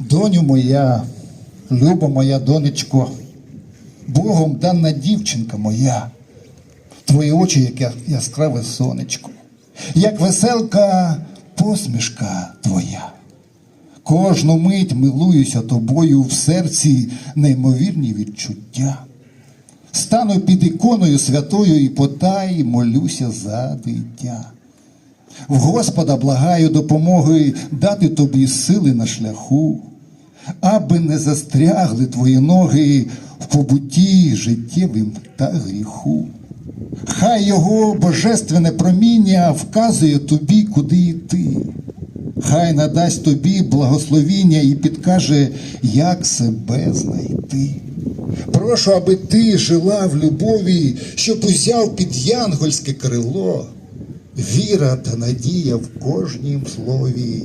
Доню моя, люба моя донечко, Богом дана дівчинка моя, твої очі, як яскраве сонечко, як веселка посмішка твоя. Кожну мить милуюся тобою в серці неймовірні відчуття. Стану під іконою святою і потай молюся за дитя. В Господа благаю допомоги дати тобі сили на шляху, аби не застрягли твої ноги в побутті життєвим та гріху. Хай його божественне проміння вказує тобі, куди йти. Хай надасть тобі благословіння і підкаже, як себе знайти. Прошу, аби ти жила в любові, щоб узяв під янгольське крило. Віра та надія в кожнім слові.